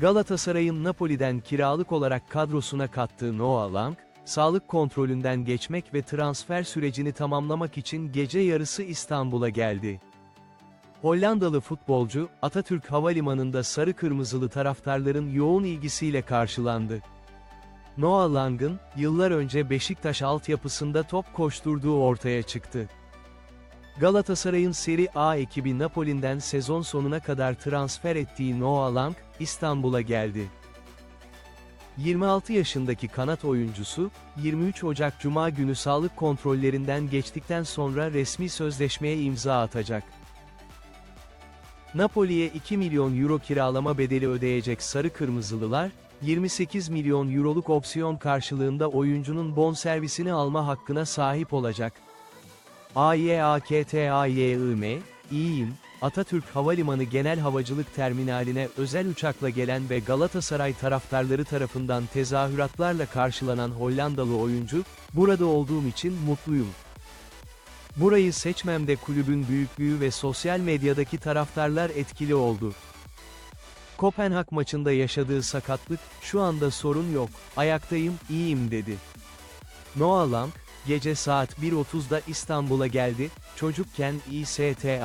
Galatasaray'ın Napoli'den kiralık olarak kadrosuna kattığı Noah Lang, sağlık kontrolünden geçmek ve transfer sürecini tamamlamak için gece yarısı İstanbul'a geldi. Hollandalı futbolcu, Atatürk Havalimanı'nda sarı kırmızılı taraftarların yoğun ilgisiyle karşılandı. Noah Lang'ın, yıllar önce Beşiktaş altyapısında top koşturduğu ortaya çıktı. Galatasaray'ın Serie A ekibi Napoli'den sezon sonuna kadar transfer ettiği Noah Lang, İstanbul'a geldi. 26 yaşındaki kanat oyuncusu, 23 Ocak Cuma günü sağlık kontrollerinden geçtikten sonra resmi sözleşmeye imza atacak. Napoli'ye 2 milyon euro kiralama bedeli ödeyecek Sarı Kırmızılılar, 28 milyon euroluk opsiyon karşılığında oyuncunun bonservisini alma hakkına sahip olacak. AYAKTAYIM, İyiyim, Atatürk Havalimanı Genel Havacılık Terminaline özel uçakla gelen ve Galatasaray taraftarları tarafından tezahüratlarla karşılanan Hollandalı oyuncu, burada olduğum için mutluyum. Burayı seçmemde kulübün büyüklüğü ve sosyal medyadaki taraftarlar etkili oldu. Kopenhag maçında yaşadığı sakatlık, şu anda sorun yok, ayaktayım, iyiyim dedi. Noah Lang, gece saat 1.30'da İstanbul'a geldi, çocukken İSTANBULDA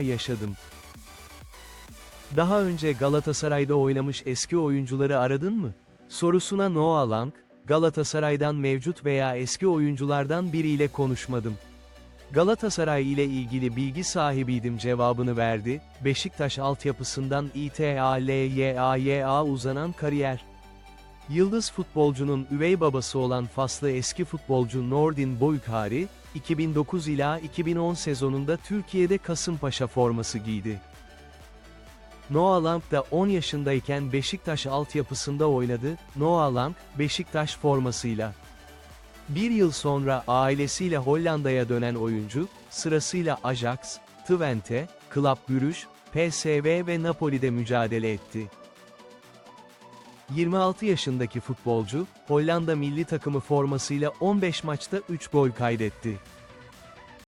yaşadım. Daha önce Galatasaray'da oynamış eski oyuncuları aradın mı? Sorusuna Noah Lang, Galatasaray'dan mevcut veya eski oyunculardan biriyle konuşmadım. Galatasaray ile ilgili bilgi sahibiydim cevabını verdi, Beşiktaş altyapısından İTALYAYA uzanan kariyer. Yıldız futbolcunun üvey babası olan Faslı eski futbolcu Nordin Boyukari, 2009 ila 2010 sezonunda Türkiye'de Kasımpaşa forması giydi. Noah Lang da 10 yaşındayken Beşiktaş altyapısında oynadı, Noah Lang, Beşiktaş formasıyla. Bir yıl sonra ailesiyle Hollanda'ya dönen oyuncu, sırasıyla Ajax, Twente, Club Brugge, PSV ve Napoli'de mücadele etti. 26 yaşındaki futbolcu, Hollanda milli takımı formasıyla 15 maçta 3 gol kaydetti.